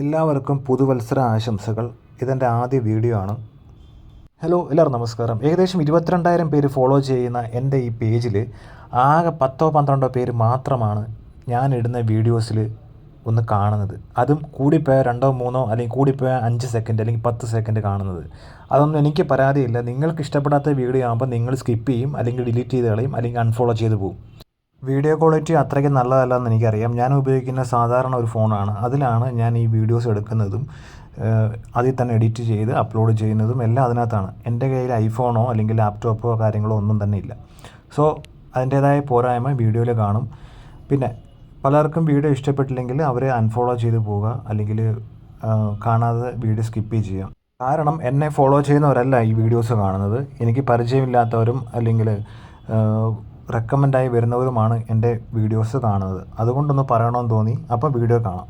എല്ലാവർക്കും പുതുവത്സര ആശംസകൾ. ഇതെന്റെ ആദ്യ വീഡിയോ ആണ്. ഹലോ എല്ലാവർക്കും നമസ്കാരം. ഏകദേശം ഇരുപത്തിരണ്ടായിരം പേര് ഫോളോ ചെയ്യുന്ന എന്റെ ഈ പേജിൽ ആകെ പത്തോ പന്ത്രണ്ടോ പേര് മാത്രമാണ് ഞാൻ ഇടുന്ന വീഡിയോസിൽ ഒന്ന് കാണുന്നത്. അതും കൂടിപ്പോയാൽ രണ്ടോ മൂന്നോ അല്ലെങ്കിൽ കൂടിപ്പോയാൽ അഞ്ച് സെക്കൻഡ് അല്ലെങ്കിൽ പത്ത് സെക്കൻഡ് കാണുന്നത്. അതൊന്നും എനിക്ക് പരാതിയില്ല. നിങ്ങൾക്ക് ഇഷ്ടപ്പെടാത്ത വീഡിയോ ആകുമ്പോൾ നിങ്ങൾ സ്കിപ്പ് ചെയ്യും അല്ലെങ്കിൽ ഡിലീറ്റ് ചെയ്ത് കളയും അല്ലെങ്കിൽ അൺഫോളോ ചെയ്ത് പോകും വീഡിയോ ക്വാളിറ്റി അത്രയ്ക്ക് നല്ലതല്ലെന്ന് എനിക്കറിയാം. ഞാൻ ഉപയോഗിക്കുന്ന സാധാരണ ഒരു ഫോണാണ്. അതിലാണ് ഞാൻ ഈ വീഡിയോസ് എടുക്കുന്നതും അതിൽ തന്നെ എഡിറ്റ് ചെയ്ത് അപ്ലോഡ് ചെയ്യുന്നതും എല്ലാം അതിനകത്താണ്. എന്റെ കയ്യിൽ ഐഫോണോ അല്ലെങ്കിൽ ലാപ്ടോപ്പോ കാര്യങ്ങളോ ഒന്നും തന്നെ ഇല്ല. സോ അതിന്റേതായ പോരായ്മ വീഡിയോയിൽ കാണും. പിന്നെ പലർക്കും വീഡിയോ ഇഷ്ടപ്പെട്ടില്ലെങ്കിൽ അവരെ അൺഫോളോ ചെയ്ത് പോവുക അല്ലെങ്കിൽ കാണാതെ വീഡിയോ സ്കിപ്പ് ചെയ്യാം കാരണം എന്നെ ഫോളോ ചെയ്യുന്നവരല്ല ഈ വീഡിയോസ് കാണുന്നത്. എനിക്ക് പരിചയമില്ലാത്തവരും അല്ലെങ്കിൽ റെക്കമെൻഡായി വരുന്നവരുമാണ് എന്റെ വീഡിയോസ് കാണുന്നത്. അതുകൊണ്ടൊന്ന് പറയണമെന്ന് തോന്നി. അപ്പോൾ വീഡിയോ കാണാം.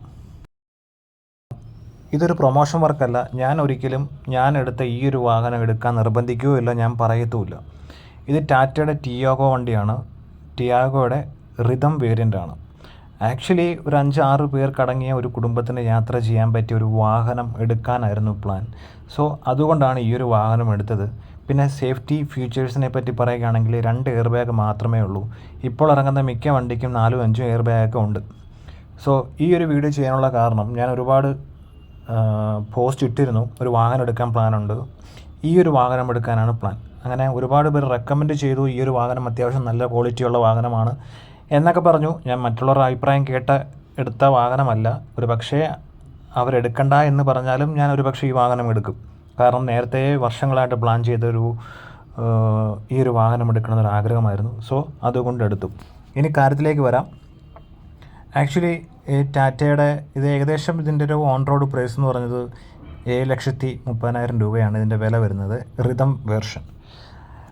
ഇതൊരു പ്രൊമോഷൻ വർക്കല്ല ഞാൻ ഒരിക്കലും ഞാൻ എടുത്ത ഈ ഒരു വാഹനം എടുക്കാൻ നിർബന്ധിക്കുകയില്ല ഞാൻ പറയത്തുമില്ല. ഇത് ടാറ്റയുടെ ടിയാഗോ വണ്ടിയാണ്. ടിയാഗോയുടെ റിതം വേരിയന്റാണ് ആക്ച്വലി ഒരു അഞ്ച് ആറ് പേർക്കടങ്ങിയ ഒരു കുടുംബത്തിന് യാത്ര ചെയ്യാൻ പറ്റിയ ഒരു വാഹനം എടുക്കാനായിരുന്നു പ്ലാൻ സോ അതുകൊണ്ടാണ് ഈ ഒരു വാഹനം എടുത്തത്. പിന്നെ സേഫ്റ്റി ഫീച്ചേഴ്സിനെ പറ്റി പറയുകയാണെങ്കിൽ രണ്ട് എയർ ബാഗ് മാത്രമേ ഉള്ളൂ. ഇപ്പോൾ ഇറങ്ങുന്ന മിക്ക വണ്ടിക്കും നാലും അഞ്ചും എയർ ബാഗൊക്കെ ഉണ്ട്. സോ ഈ ഒരു വീഡിയോ ചെയ്യാനുള്ള കാരണം ഞാൻ ഒരുപാട് പോസ്റ്റ് ഇട്ടിരുന്നു. ഒരു വാഹനം എടുക്കാൻ പ്ലാൻ ഉണ്ട്. ഈ ഒരു വാഹനം എടുക്കാനാണ് പ്ലാൻ അങ്ങനെ ഒരുപാട് പേർ റെക്കമെൻഡ് ചെയ്തു ഈ ഒരു വാഹനം അത്യാവശ്യം നല്ല ക്വാളിറ്റിയുള്ള വാഹനമാണ്. എന്നൊക്കെ പറഞ്ഞു. ഞാൻ മറ്റുള്ളവരുടെ അഭിപ്രായം കേട്ട എടുത്ത വാഹനമല്ല. ഒരു പക്ഷേ അവരെടുക്കണ്ട എന്ന് പറഞ്ഞാലും ഞാൻ ഒരു പക്ഷേ ഈ വാഹനം എടുക്കും. കാരണം നേരത്തെ വർഷങ്ങളായിട്ട് പ്ലാൻ ചെയ്തൊരു ഈ ഒരു വാഹനം എടുക്കണമെന്നൊരു ആഗ്രഹമായിരുന്നു. സോ അതുകൊണ്ട് എടുത്തു. ഇനി കാര്യത്തിലേക്ക് വരാം. ആക്ച്വലി ഈ ടാറ്റയുടെ ഇത് ഏകദേശം ഇതിന്റെ ഒരു ഓൺ റോഡ് പ്രൈസ് എന്ന് പറഞ്ഞത് ഏഴ് ലക്ഷത്തി മുപ്പതിനായിരം രൂപയാണ് ഇതിന്റെ വില വരുന്നത്. റിതം വേർഷൻ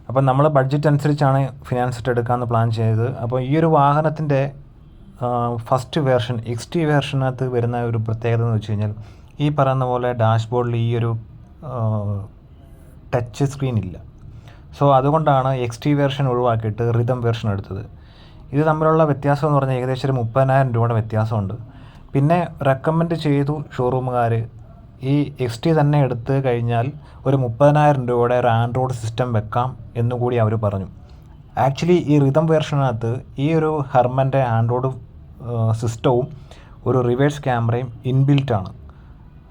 അപ്പം നമ്മൾ ബഡ്ജറ്റ് അനുസരിച്ചാണ് ഫിനാൻസ് ഇട്ട് എടുക്കാമെന്ന് പ്ലാൻ ചെയ്തത്. അപ്പോൾ ഈ ഒരു വാഹനത്തിന്റെ ഫസ്റ്റ് വേർഷൻ എക്സ് ടി വേർഷനകത്ത് വരുന്ന ഒരു പ്രത്യേകത എന്ന് വെച്ച് കഴിഞ്ഞാൽ ഈ പറയുന്ന പോലെ ഡാഷ്ബോർഡിൽ ഈ ഒരു ടച്ച് സ്ക്രീൻ ഇല്ല. സോ അതുകൊണ്ടാണ് എക്സ് ടി വേർഷൻ ഒഴിവാക്കിയിട്ട് റിതം വേർഷൻ എടുത്തത്. ഇത് തമ്മിലുള്ള വ്യത്യാസം എന്ന് പറഞ്ഞാൽ ഏകദേശം ഒരു മുപ്പതിനായിരം രൂപയുടെ വ്യത്യാസമുണ്ട്. പിന്നെ റെക്കമെൻഡ് ചെയ്തു ഷോറൂമുകാർ ഈ എക്സ് ടി തന്നെ എടുത്തു കഴിഞ്ഞാൽ ഒരു മുപ്പതിനായിരം രൂപയുടെ ഒരു ആൻഡ്രോയിഡ് സിസ്റ്റം വെക്കാം എന്നുകൂടി അവർ പറഞ്ഞു. ആക്ച്വലി ഈ റിതം വേർഷനകത്ത് ഈ ഒരു ഹെർമന്റെ ആൻഡ്രോയിഡ് സിസ്റ്റവും ഒരു റിവേഴ്സ് ക്യാമറയും ഇൻബിൽറ്റാണ്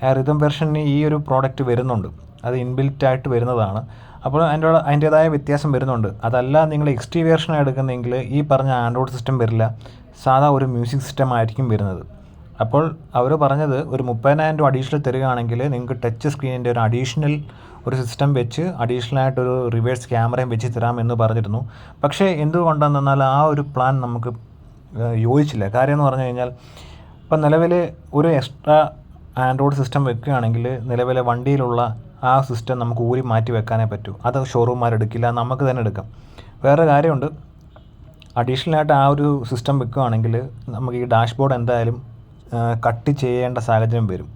ആ റിതം വേർഷനിൽ ഈ ഒരു പ്രോഡക്റ്റ് വരുന്നുണ്ട്. അത് ഇൻബിൽറ്റ് ആയിട്ട് വരുന്നതാണ്. അപ്പോൾ അതിന്റെ അതിന്റേതായ വ്യത്യാസം വരുന്നുണ്ട്. അതല്ല നിങ്ങൾ എക്സ് ടി വേർഷൻ എടുക്കുന്നെങ്കിൽ ഈ പറഞ്ഞ ആൻഡ്രോയിഡ് സിസ്റ്റം വരില്ല. സാധാ ഒരു മ്യൂസിക് സിസ്റ്റം ആയിരിക്കും വരുന്നത്. അപ്പോൾ അവർ പറഞ്ഞത് ഒരു മുപ്പതിനായിരം രൂപ അഡീഷണൽ തരികയാണെങ്കിൽ നിങ്ങൾക്ക് ടച്ച് സ്ക്രീനിന്റെ ഒരു അഡീഷണൽ ഒരു സിസ്റ്റം വെച്ച് അഡീഷണൽ ആയിട്ടൊരു റിവേഴ്സ് ക്യാമറയും വെച്ച് തരാമെന്ന് പറഞ്ഞിരുന്നു. പക്ഷേ എന്തുകൊണ്ടാണെന്നാൽ ആ ഒരു പ്ലാൻ നമുക്ക് യോജിച്ചില്ല. കാര്യം എന്ന് പറഞ്ഞു കഴിഞ്ഞാൽ ഇപ്പം നിലവിൽ ഒരു എക്സ്ട്രാ ആൻഡ്രോയിഡ് സിസ്റ്റം വെക്കുകയാണെങ്കിൽ നിലവിലെ വണ്ടിയിലുള്ള ആ സിസ്റ്റം നമുക്ക് ഊരി മാറ്റി വെക്കാനേ പറ്റൂ. അത് ഷോറൂംമാർ എടുക്കില്ല നമുക്ക് തന്നെ എടുക്കാം. വേറെ കാര്യമുണ്ട്. അഡീഷണൽ ആയിട്ട് ആ ഒരു സിസ്റ്റം വെക്കുകയാണെങ്കിൽ നമുക്ക് ഈ ഡാഷ്ബോർഡ് എന്തായാലും കട്ട് ചെയ്യേണ്ട സാഹചര്യം വരും.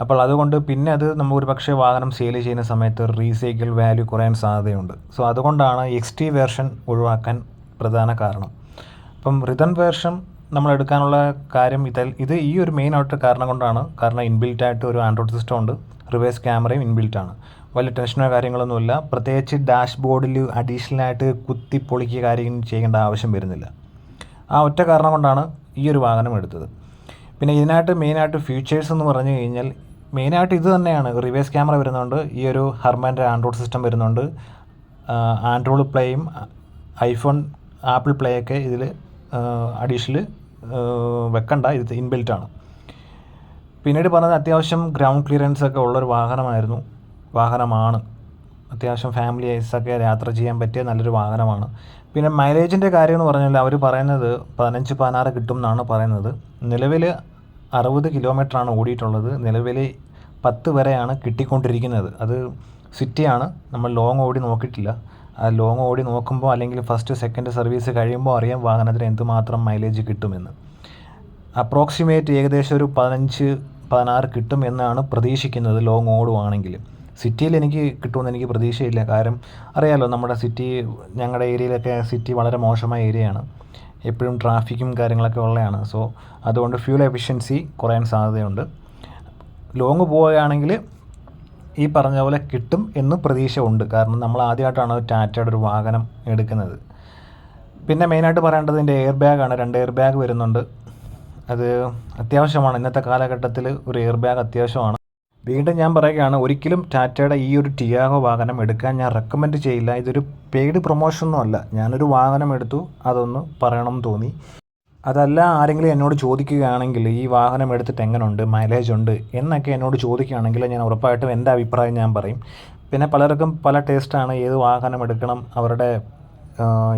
അപ്പോൾ അതുകൊണ്ട് പിന്നെ അത് നമ്മൾ ഒരു പക്ഷേ വാഹനം സെയിൽ ചെയ്യുന്ന സമയത്ത് റീസൈക്കിൾ വാല്യൂ കുറയാൻ സാധ്യതയുണ്ട്. സോ അതുകൊണ്ടാണ് എക്സ് ടി വേർഷൻ ഒഴിവാക്കാൻ പ്രധാന കാരണം. അപ്പം റിട്ടേൺ വേർഷൻ നമ്മൾ എടുക്കാനുള്ള കാര്യം ഇതൽ ഇത് ഈ ഒരു മെയിൻ ആയിട്ട് കാരണം കൊണ്ടാണ്. കാരണം ഇൻബിൽറ്റ് ആയിട്ട് ഒരു ആൻഡ്രോയിഡ് സിസ്റ്റം ഉണ്ട്. റിവേഴ്സ് ക്യാമറയും ഇൻബിൽറ്റ് ആണ്. വലിയ ടെൻഷനോ കാര്യങ്ങളൊന്നുമില്ല പ്രത്യേകിച്ച് ഡാഷ്ബോർഡിൽ അഡീഷണൽ ആയിട്ട് കുത്തി പൊളിക്കുക കാര്യങ്ങൾ ചെയ്യേണ്ട ആവശ്യം വരുന്നില്ല. ആ ഒറ്റ കാരണം കൊണ്ടാണ് ഈ ഒരു വാഹനം എടുത്തത്. പിന്നെ ഇതിനായിട്ട് മെയിനായിട്ട് ഫീച്ചേഴ്സ് എന്ന് പറഞ്ഞു കഴിഞ്ഞാൽ മെയിനായിട്ട് ഇത് തന്നെയാണ്. റിവേഴ്സ് ക്യാമറ വരുന്നുണ്ട്. ഈ ഒരു ഹർമാന്റെ ആൻഡ്രോയിഡ് സിസ്റ്റം വരുന്നുണ്ട്. ആൻഡ്രോയിഡ് പ്ലേയും ഐഫോൺ ആപ്പിൾ പ്ലേ ഒക്കെ ഇതിൽ അഡീഷണൽ വെക്കണ്ട. ഇത് ഇൻബിൽറ്റ് ആണ്. പിന്നീട് പറഞ്ഞത് അത്യാവശ്യം ഗ്രൗണ്ട് ക്ലിയറൻസ് ഒക്കെ ഉള്ളൊരു വാഹനമായിരുന്നു. വാഹനമാണ്. അത്യാവശ്യം ഫാമിലി ഐസൊക്കെ യാത്ര ചെയ്യാൻ പറ്റിയ നല്ലൊരു വാഹനമാണ്. പിന്നെ മൈലേജിന്റെ കാര്യം എന്ന് പറഞ്ഞാൽ അവർ പറയുന്നത് പതിനഞ്ച് പതിനാറ് കിട്ടും എന്നാണ് പറയുന്നത്. നിലവിൽ അറുപത് കിലോമീറ്ററാണ് ഓടിയിട്ടുള്ളത്. നിലവിൽ പത്ത് വരെയാണ് കിട്ടിക്കൊണ്ടിരിക്കുന്നത്. അത് സിറ്റിയാണ്. നമ്മൾ ലോങ് ഓടി നോക്കിയിട്ടില്ല. ആ ലോങ് ഓടി നോക്കുമ്പോൾ അല്ലെങ്കിൽ ഫസ്റ്റ് സെക്കൻഡ് സർവീസ് കഴിയുമ്പോൾ അറിയാം വാഹനത്തിന് എന്തുമാത്രം മൈലേജ് കിട്ടുമെന്ന്. അപ്രോക്സിമേറ്റ് ഏകദേശം ഒരു പതിനഞ്ച് പതിനാറ് കിട്ടും എന്നാണ് പ്രതീക്ഷിക്കുന്നത് ലോങ് ഓടുവാണെങ്കിൽ. സിറ്റിയിൽ എനിക്ക് കിട്ടുമെന്ന് എനിക്ക് പ്രതീക്ഷയില്ല. കാരണം അറിയാമല്ലോ നമ്മുടെ സിറ്റി ഞങ്ങളുടെ ഏരിയയിലൊക്കെ സിറ്റി വളരെ മോശമായ ഏരിയയാണ് എപ്പോഴും ട്രാഫിക്കും കാര്യങ്ങളൊക്കെ ഉള്ളതാണ്. സോ അതുകൊണ്ട് ഫ്യൂൽ എഫിഷ്യൻസി കുറയാൻ സാധ്യതയുണ്ട്. ലോങ് പോവുകയാണെങ്കിൽ ഈ പറഞ്ഞ പോലെ കിട്ടും എന്ന് പ്രതീക്ഷ ഉണ്ട് കാരണം നമ്മൾ ആദ്യമായിട്ടാണ് ടാറ്റയുടെ ഒരു വാഹനം എടുക്കുന്നത്. പിന്നെ മെയിനായിട്ട് പറയേണ്ടത് ഇതിന്റെ എയർ ബാഗാണ് രണ്ട് എയർ ബാഗ് വരുന്നുണ്ട്. അത് അത്യാവശ്യമാണ്. ഇന്നത്തെ കാലഘട്ടത്തിൽ ഒരു എയർ ബാഗ് അത്യാവശ്യമാണ്. വീണ്ടും ഞാൻ പറയുകയാണ് ഒരിക്കലും ടാറ്റയുടെ ഈ ഒരു ടിയാഗോ വാഹനം എടുക്കാൻ ഞാൻ റെക്കമെൻഡ് ചെയ്യില്ല. ഇതൊരു പെയ്ഡ് പ്രൊമോഷനൊന്നും അല്ല. ഞാനൊരു വാഹനം എടുത്തു അതൊന്ന് പറയണം തോന്നി. അതല്ല ആരെങ്കിലും എന്നോട് ചോദിക്കുകയാണെങ്കിൽ ഈ വാഹനം എടുത്തിട്ട് എങ്ങനെയുണ്ട് മൈലേജ് ഉണ്ട് എന്നൊക്കെ എന്നോട് ചോദിക്കുകയാണെങ്കിൽ ഞാൻ ഉറപ്പായിട്ടും എന്റെ അഭിപ്രായം ഞാൻ പറയും. പിന്നെ പലർക്കും പല ടേസ്റ്റാണ് ഏത് വാഹനം എടുക്കണം അവരുടെ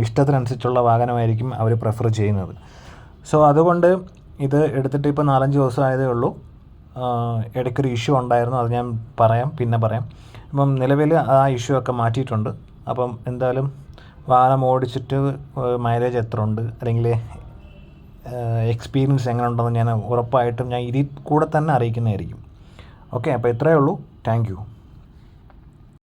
ഇഷ്ടത്തിനനുസരിച്ചുള്ള വാഹനമായിരിക്കും അവർ പ്രിഫർ ചെയ്യുന്നത്. സോ അതുകൊണ്ട് ഇത് എടുത്തിട്ട് ഇപ്പോൾ നാലഞ്ച് ദിവസം ആയതേ ഉള്ളൂ. ഇടയ്ക്കൊരു ഇഷ്യൂ ഉണ്ടായിരുന്നു അത് ഞാൻ പറയാം പിന്നെ പറയാം. അപ്പം നിലവിൽ ആ ഇഷ്യൂ ഒക്കെ മാറ്റിയിട്ടുണ്ട്. അപ്പം എന്തായാലും വാഹനം ഓടിച്ചിട്ട് മൈലേജ് എത്ര ഉണ്ട് അല്ലെങ്കിൽ എക്സ്പീരിയൻസ് എങ്ങനെ ഉണ്ടെന്ന് ഞാൻ ഉറപ്പായിട്ടും ഞാൻ ഇതിൽ കൂടെ തന്നെ അറിയിക്കുന്നതായിരിക്കും. ഓക്കെ അപ്പോൾ ഇത്രയേ ഉള്ളൂ. താങ്ക്